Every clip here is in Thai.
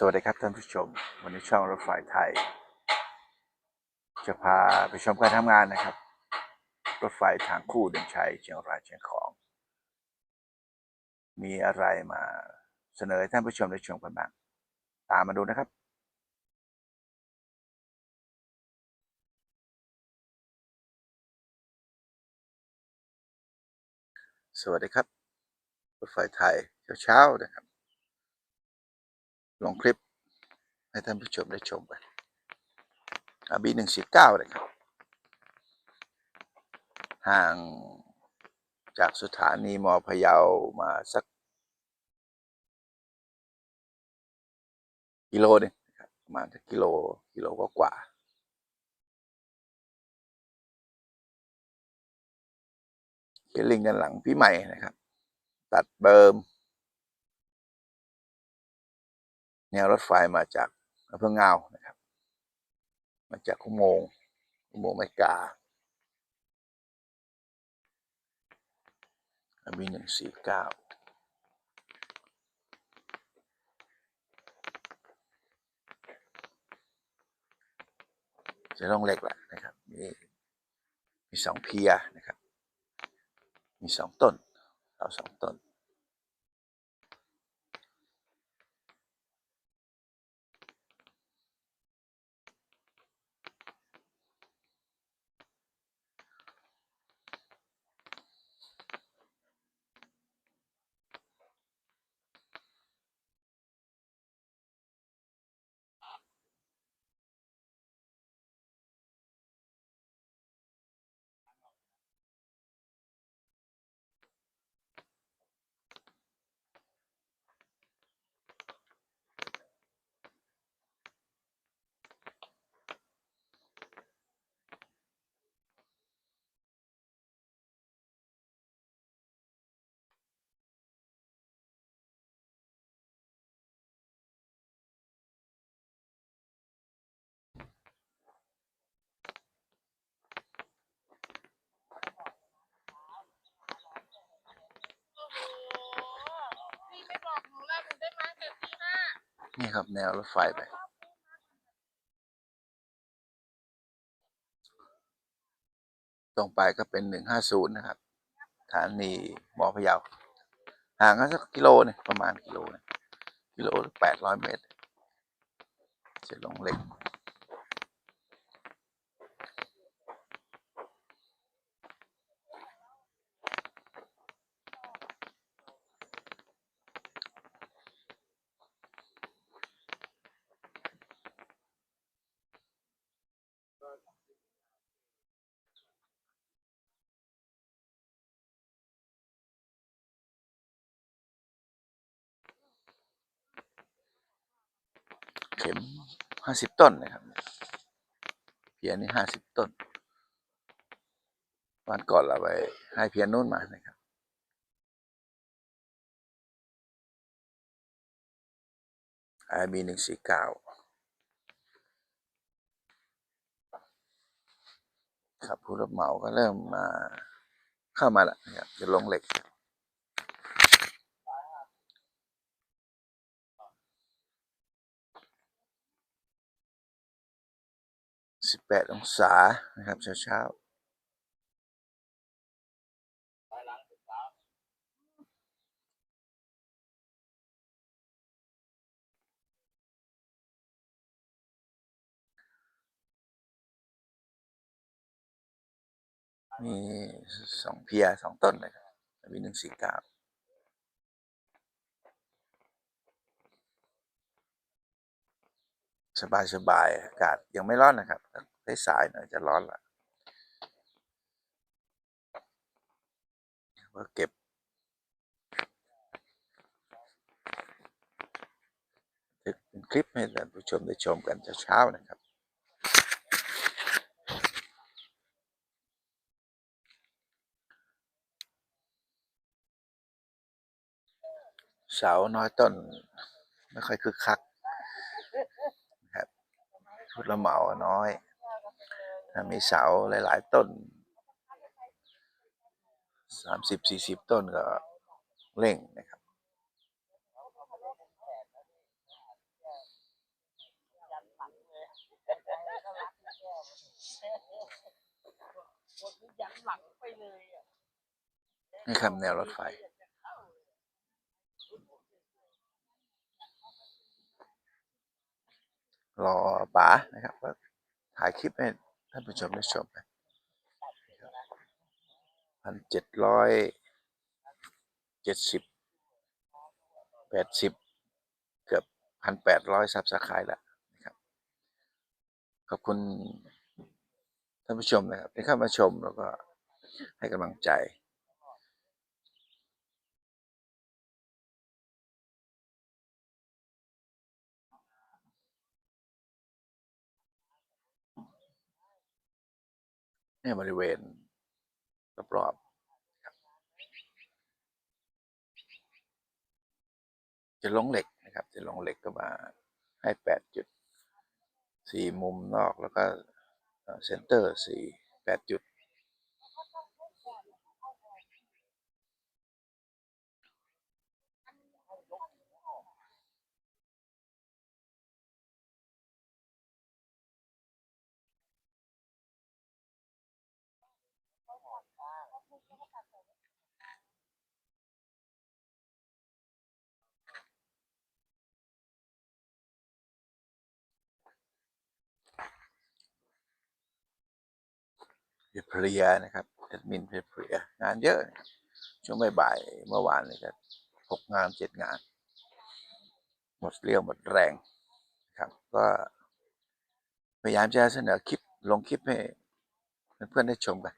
สวัสดีครับท่านผู้ชม วันนี้ช่องรถไฟไทย จะพาไปชมการทำงานนะครับ รถไฟทางคู่เดินชัยเชียงรายเชียงของ มีอะไรมาเสนอท่านผู้ชมได้ชมกันบ้างตามมาดูนะครับ สวัสดีครับ รถไฟไทยเช้าๆนะครับ ลงคลิปให้ท่านผู้ชมได้ชมกันบีหนึ่งสี่เก้าเลยครับ ห่างจากสถานีมอพะเยามาสักกิโลหนึงประมาณสักกิโลกิโลก็กว่า เขียนลิงก์ด้านหลังพี่ใหม่นะครับ ตัดเบิร์ม แนวรถไฟมาจากอำเภอเงานะครับ มาจากอุโมงค์อุโมงไม่กาบีหนึ่งสี่เก้าจะต้องเล็กแหละนะครับ มีมีสองเพียนะครับ มีสองต้นเอาสองต้น พี่ไม่บอกหนูแล้วหนูได้มาตั้งแต่ตีห้า นี่ครับ แนวรถไฟไป ตรงไปก็เป็นหนึ่งห้าศูนย์นะครับฐานีหมอพะเยาห่างกันสักกิโลเนี่ยประมาณกิโลเนี่ยกิโลแปดร้อยเมตรจะลงเล็ก เข็มห้าสิบต้นนะครับเพียนนี่ห้าสิบต้นวันก่อนเราไปให้เพียนนู้นมานะครับไอบีหนึ่งสี่เก้าครับผู้รับเหมาก็เริ่มมาเข้ามาแล้วนะครับจะลงเหล็ก สิบแปดองศานะครับเช้าเช้าๆมีสองเพียสองต้นเลยครับมีหนึ่งสี่เก้าสบายสบายๆอากาศยังไม่ร้อนนะครับ สายหน่อยจะร้อนละก็เก็บ เป็นคลิปให้ท่านผู้ชมได้ชมกันเช้าๆนะครับเสาน้อยต้น ไม่ค่อยคึกคักนะครับพุทธละเหมาน้อย มีเสาหลายๆต้นสามสิบสี่สิบต้นก็เร่งนะครับ นี่คำแนวรถไฟรอป๋านะครับว่าถ่ายคลิปให้านผู้ชมได้ชมไปพันเจ็ดร้อยเจ็ดสิบแปดสิบเกือบพันแปดร้อยซับสไครต์แล้วนะครับ ขอบคุณท่านผู้ชมนะครับที่เข้ามาชมแล้วก็ให้กำลังใจ เนี่ยบริเวณรอบๆครับจะลงเหล็กนะครับ จะลงเหล็กก็มาให้แปดจุดสี่มุมนอกแล้วก็เซนเตอร์สี่แปดจุด เพลียนะครับแอดมินเพลียงานเยอะ ช่วงบ่ายเมื่อวานนี่ก็หกงานเจ็ดงาน หมดเรี่ยวหมดแรงครับก็พยายามจะเสนอคลิปลงคลิปให้เพื่อนๆได้ชมกัน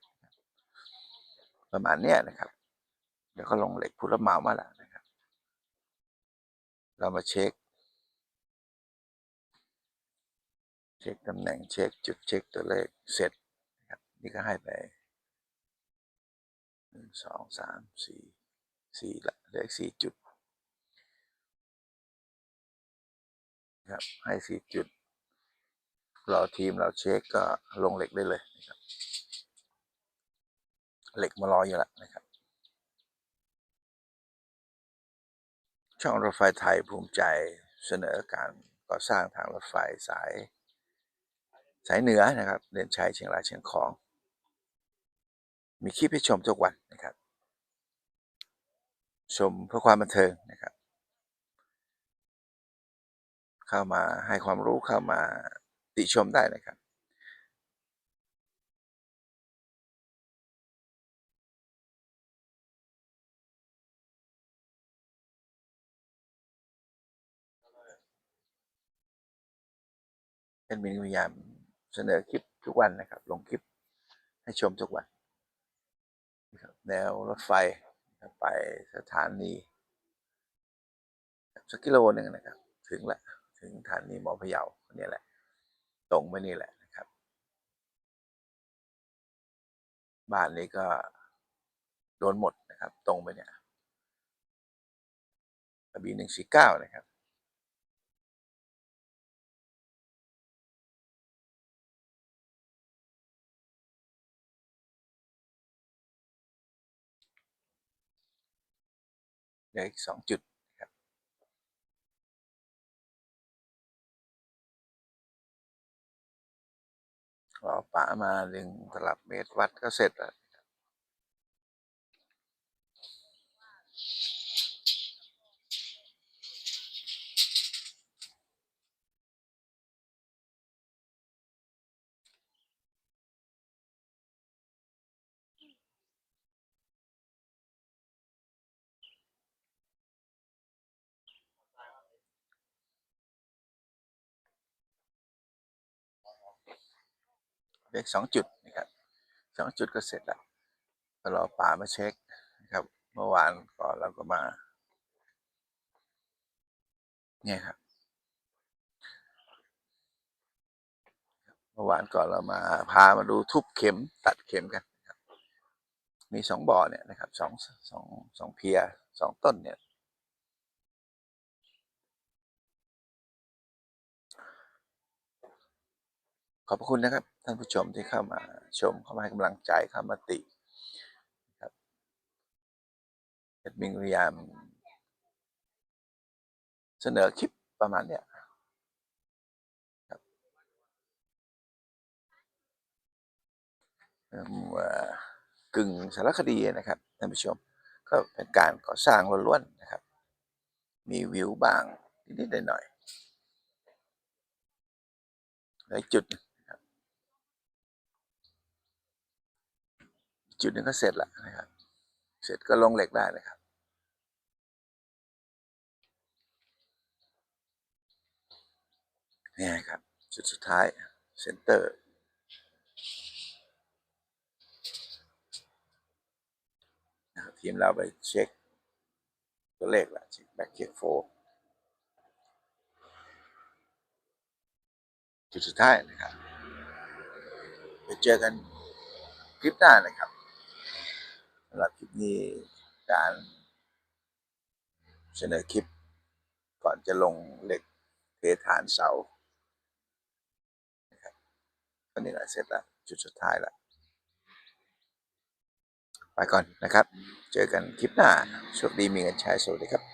ประมาณเนี้ยนะครับ เดี๋ยวก็ลงเหล็กผู้รับเหมามาแล้วนะครับ เรามาเช็ค เช็คตำแหน่งเช็คจุดเช็คตัวเลขเสร็จ นี่ก็ให้ไปหนึ่งสองสามสี่สี่ละเหลืออีกสี่จุดนะครับให้สี่จุด เรอทีมเราเช็คก็ลงเหล็กได้เลยนะครับ เหล็กมารออยู่แล้วนะครับ ช่องรถไฟไทยภูมิใจเสนอการก่อสร้างทางรถไฟสาย สายเหนือนะครับเด่นชัยเชียงรายเชียงของ มีคลิปให้ชมทุกวันนะครับ ชมเพื่อความบันเทิงนะครับ เข้ามาให้ความรู้เข้ามาติชมได้นะครับ เป็นมินพยายามเสนอคลิปทุกวันนะครับ ลงคลิปให้ชมทุกวัน แนวรถไฟไปสถานีสักกิโลหนึ่งนะครับ ถึงละถึงสถานีหมอพะเยาเนี่แหละ ตรงไปนี่แหละนะครับ บ้านนี้ก็โดนหมดนะครับ ตรงไปเนี่ยบีหนึ่งสี่เก้านะครับ ลืออีกสองจุดครับรอป๋ามาดึงตลับเมตรวัดก็เสร็จแล้ว เลืออีกสองจุดนะครับสองจุดก็เสร็จแล้วก็รอป๋ามาเช็คนะครับ เมื่อวานก่อนเราก็มา เนี่ยครับ เมื่อวานก่อนเรามาพามาดูทุบเข็มตัดเข็มกันมีสองบ่อเนี่ยนะครับสองสองสองเพียสองต้นเนี่ย ขอบพระคุณนะครับ ท่านผู้ชมที่เข้ามาชมเข้ามาให้กำลังใจเข้ามาติครับแอดมินพยายามเสนอคลิปประมาณเนี้ยครับเออกึ่งสารคดีนะครับท่านผู้ชมก็เป็นการก่อสร้างล้วนๆนะครับ มีวิวบางนิดๆหน่อยๆหลายจุดนะครับ จุดหนึงก็เสร็จล้วนะครับ เสร็จก็ลงเหล็กได้นะครับนี่ครับ จุดสุดท้ายเซนเตอร์นะครับทีมเราไปเช็คตัวเลขละเช็คแบ็กเช็คโฟจุดสุดท้ายนะครับ ไปเจอกันคลิปหน้านะครับ สำหรับคลิปนี้การเสนอคลิป ก่อนจะลงเหล็กเทฐานเสาตอนนี้แหละเสร็จแล้วจุดสุดท้ายแล้วไปก่อนนะครับ เจอกันคลิปหน้าโชคดีมีเงินใช้สวัสดีครับ